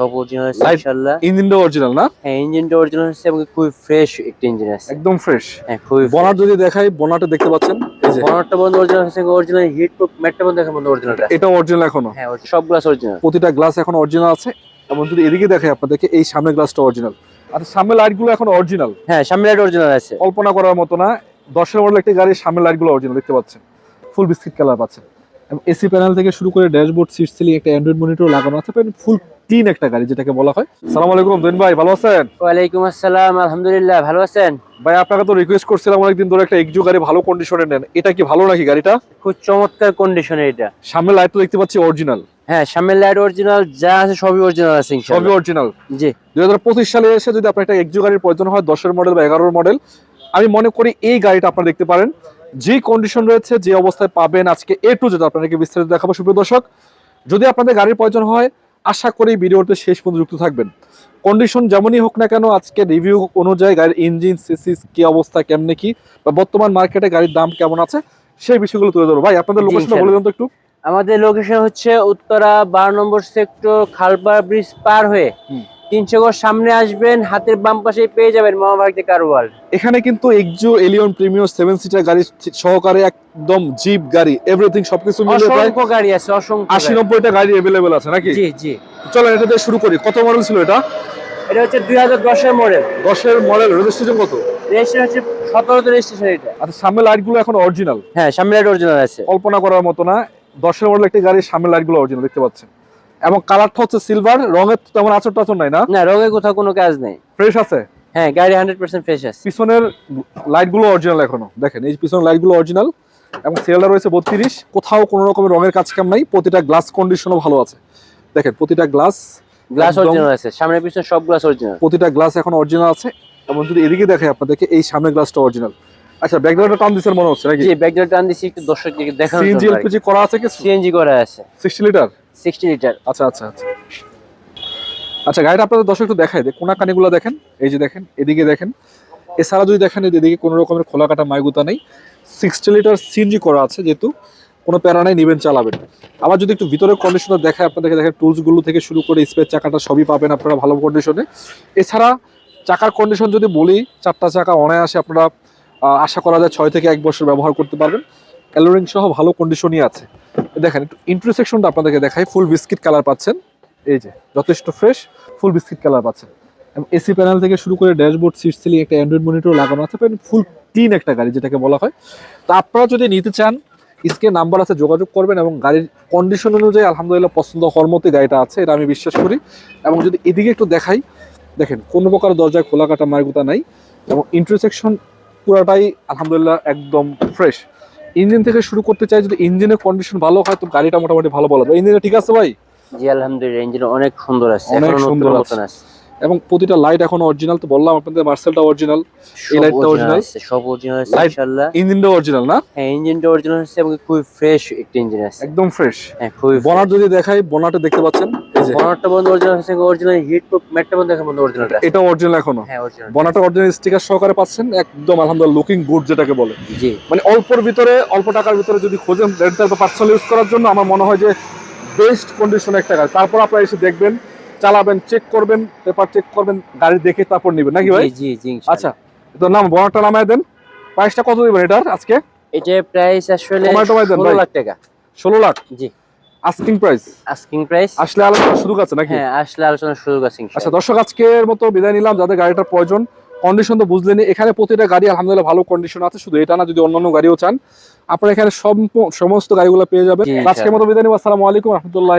সব অরিজিনাল আছে ইনশাআল্লাহ। ইঞ্জিনটা অরিজিনাল না? হ্যাঁ ইঞ্জিনটা অরিজিনাল আছে এবং খুবই ফ্রেশ একটা ইঞ্জিন আছে। একদম ফ্রেশ হ্যাঁ খুবই বনার যদি দেখাই বনারটা দেখতে পাচ্ছেন? এই যে। বনারটা বন্ধ অরিজিনাল আছে অরিজিনাল হিট প্রুফ ম্যাটটা বন্ধ দেখেন বন্ধ অরিজিনালটা এটা অরিজিনাল এখনও? হ্যাঁ সব গ্লাস অরিজিনাল প্রতিটা গ্লাস এখন অরিজিনাল আছে। এবং যদি এদিকে দেখাই আপনাদেরকে এই সামনের গ্লাসটা অরিজিনাল আচ্ছা সামনের লাইটগুলো এখন অরিজিনাল হ্যাঁ সামনে লাইট অরিজিনাল আছে। কল্পনা করার মতো না। দশের মডেল একটি গাড়ির সামনের লাইটগুলো অরিজিনাল দেখতে পাচ্ছেন? ফুল বিস্কিট কালার পাচ্ছেন। এবং এসি প্যানেল থেকে শুরু করে ড্যাশবোর্ড সিট সিলিং একটা অ্যান্ড্রয়েড মনিটর লাগানো আছে। ফুল ক্লিন একটা গাড়ি যেটাকে বলা হয়। সালাম আলাইকুম দিন ভাই ভালো আছেন? ওয়ালাইকুম আসসালাম আলহামদুলিল্লাহ ভালো আছেন? ভাই আপনাকে তো রিকোয়েস্ট করছিলাম অনেকদিন ধরে একটা এক্সু গাড়ি ভালো কন্ডিশনে নেন। এটা কি ভালো নাকি গাড়িটা? খুব চমৎকার কন্ডিশনে এটা। সামনে লাইট তো দেখতে পাচ্ছি অরিজিনাল হ্যাঁ সামনের লাইট অরিজিনাল যা আছে সবই অরিজিনাল আছে সবই অরিজিনাল জি। দুই হাজার পঁচিশ সালে এসে যদি আপনার একটা এক্সু গাড়ির প্রয়োজন হয় দশের মডেল বা এগারোর মডেল আমি মনে করি এই গাড়িটা আপনারা দেখতে পারেন। যে কন্ডিশন রয়েছে যে অবস্থায় পাবেন আজকে এ টু যেটা আপনাদেরকে বিস্তারিত দেখাবো সুপ্রিয় দর্শক। যদি আপনাদের গাড়ির প্রয়োজন হয় আশা করি ভিডিওতে শেষ পর্যন্ত যুক্ত থাকবেন। কন্ডিশন যেমনই হোক না কেন আজকে রিভিউ অনুযায়ী গাড়ির ইঞ্জিন সিসিস কি অবস্থা কেমনে কি বা বর্তমান মার্কেটে গাড়ির দাম কেমন আছে সেই বিষয়গুলো তুলে ধরবো। ভাই আপনাদের লোকেশন লোকেশনটা বলে দেন তো একটু। আমাদের লোকেশন হচ্ছে উত্তরা বারো নম্বর সেক্টর খালপাড়া ব্রিজ পার হয়ে। তিনশো গজ সামনে আসবেন হাতের বাম পাশে পেয়ে যাবেন মামা ভাগ্যে কার এখানে কিন্তু এক্সু এলিয়ন প্রিমিয়ার সেভেন সিটার গাড়ি সহকারে একদম জিপ গাড়ি এভরিথিং সবকিছু মিলে অসংখ্য গাড়ি আছে অসংখ্য আশি। নব্বইটা গাড়ি অ্যাভেলেবেল আছে নাকি? জি জি। চলেন এটা দিয়ে শুরু করি। কত মডেল ছিল এটা? এটা হচ্ছে দুই হাজার দশের মডেল দশের মডেল রেজিস্ট্রেশন কত? রেজিস্ট্রেশন হচ্ছে সতেরোতে রেজিস্ট্রেশন এটা। আচ্ছা লাইটগুলো এখন অরিজিনাল হ্যাঁ সামনে লাইট অরিজিনাল আছে। কল্পনা করার মতো না দশের মডেল একটি গাড়ির সামনের লাইটগুলো অরিজিনাল দেখতে পাচ্ছেন। এবং কালারটা হচ্ছে সিলভার রঙের তেমন আচর টাচর নাই না? না রঙের কোথাও কোনো কাজ নেই। ফ্রেশ আছে? হ্যাঁ গাড়ি হান্ড্রেড পার্সেন্ট ফ্রেশ আছে। পিছনের লাইটগুলো অরিজিনাল এখনও। দেখেন এই পিছনের লাইটগুলো অরিজিনাল এবং সেলটা রয়েছে বত্রিশ। কোথাও কোনো রকমের রঙের কাজ কাম নাই। প্রতিটা গ্লাস কন্ডিশনও ভালো আছে। দেখেন প্রতিটা গ্লাস গ্লাস অরিজিনাল আছে। সামনে পিছনে সব গ্লাস অরিজিনাল প্রতিটা গ্লাস এখন অরিজিনাল আছে। এবং যদি এদিকে দেখে আপনাদেরকে এই সামনের গ্লাসটা অরিজিনাল আচ্ছা ব্যাকগ্রাউন্ডটা টান দিচ্ছেন মনে হচ্ছে নাকি? জি ব্যাকগ্রাউন্ড টান দিছি একটু দর্শক দিকে দেখানোর সিএনজি এলপিজি করা আছে কি সিএনজি করা আছে। 60 লিটার সিক্সটি লিটার। আচ্ছা আচ্ছা আচ্ছা। আচ্ছা গাড়িটা আপনাদের দর্শক একটু দেখাই দেয় কোনা কানিগুলো দেখেন, এই যে দেখেন, এদিকে দেখেন। এছাড়া যদি দেখেন এদিকে কোনো রকমের খোলা কাটা মাইগুতা নেই। সিক্সটি লিটার সিএনজি করা আছে যেহেতু, কোনো প্যারা নাই, নিবেন, চালাবেন। আবার যদি একটু ভিতরের কন্ডিশনে দেখায় আপনাদেরকে দেখেন, টুলসগুলো থেকে শুরু করে স্পেস চাকাটা সবই পাবেন আপনারা ভালো কন্ডিশনে এছাড়া চাকার কন্ডিশন যদি বলি, চারটা চাকা অনায়াসে আপনারা আশা করা যায় ছয় থেকে এক বছর ব্যবহার করতে পারবেন। ক্যালোরিং সহ ভালো কন্ডিশনই আছে। দেখেন, একটু ইন্টারসেকশনটা আপনাদেরকে দেখাই। ফুল বিস্কিট কালার পাচ্ছেন। এই যে, যথেষ্ট ফ্রেশ ফুল বিস্কিট কালার পাচ্ছেন। এসি প্যানেল থেকে শুরু করে ড্যাশবোর্ড সিট সিলিং একটা অ্যান্ড্রয়েড মনিটর লাগানো আছে ফুল ক্লিন একটা গাড়ি যেটাকে বলা হয়। তো আপনারা যদি নিতে চান, স্ক্রিন নাম্বার আছে, যোগাযোগ করবেন এবং গাড়ির কন্ডিশন অনুযায়ী, আলহামদুলিল্লাহ, পছন্দ হওয়ার মতো গাড়িটা আছে, এটা আমি বিশ্বাস করি। এবং যদি এদিকে একটু দেখাই, দেখেন, কোনো প্রকার দরজায় খোলা কাটা মারগুতা নাই এবং ইন্টারসেকশন পুরাটাই, আলহামদুলিল্লাহ, একদম ফ্রেশ ইঞ্জিন থেকে শুরু করতে চাই যদি ইঞ্জিনের কন্ডিশন ভালো হয় তো গাড়িটা মোটামুটি ভালো বলা যায়। ইঞ্জিনটা ঠিক আছে ভাই? জি আলহামদুলিল্লাহ ইঞ্জিন অনেক সুন্দর আছে অনেক সুন্দর আছে। আছে এবং প্রতিটা লাইট এখন অরিজিনাল তো বললাম আপনাদের মার্সেলটা অরিজিনাল সব লাইটটা অরিজিনাল সব অরিজিনাল আছে ইনশাআল্লাহ। ইঞ্জিনটা অরিজিনাল না? হ্যাঁ ইঞ্জিনটা অরিজিনাল আছে এবং খুবই ফ্রেশ একটা ইঞ্জিন আছে। একদম ফ্রেশ হ্যাঁ খুবই বনার যদি দেখাই বনারটা দেখতে পাচ্ছেন এই যে। বনারটা বন্ধ অরিজিনাল আছে অরিজিনাল হিট প্রুফ ম্যাটটা বন্ধ দেখেন বন্ধ অরিজিনালটা এটা অরিজিনাল এখনও। হ্যাঁ অরিজিনাল বনারটা অরিজিনাল স্টিকার সহকারে পাচ্ছেন একদম আলহামদুলিল্লাহ লুকিং গুড যেটাকে বলে। জি। মানে অল্পর ভিতরে অল্প টাকার ভিতরে যদি খোঁজেন রেন্টাল বা পার্সোনাল ইউজ করার জন্য আমার মনে হয় যে বেস্ট কন্ডিশন একটা গাড়ি। তারপর আপনারা এসে দেখবেন চালাবেন চেক করবেন পেপার চেক করবেন গাড়ি দেখে তারপর নেবেন। নাকি ভাই? জি জি আচ্ছা তো নাম বনারটা নামায় দেন। প্রাইসটা কত দিবেন এটার আজকে? এটা প্রাইস আসলে টমেটো টমেটো দেন 16 লাখ টাকা। ষোলো লাখ? জি। আস্কিং প্রাইস আস্কিং প্রাইস আসলে আলোচনা সুযোগ আছে নাকি? হ্যাঁ আসলে আলোচনা সুযোগ আছে আচ্ছা দর্শক আজকের মতো বিদায় নিলাম। যাদের গাড়িটার প্রয়োজন কন্ডিশন তো বুঝলেনি এখানে প্রতিটা গাড়ি আলহামদুলিল্লাহ ভালো কন্ডিশন আছে। শুধু এটা না যদি অন্যান্য গাড়িও চান আপনারা এখানে সমস্ত গাড়িগুলো পেয়ে যাবেন। আজকের মতো বিদায় নিব। আসসালামু আলাইকুম রহমতুল্লাহ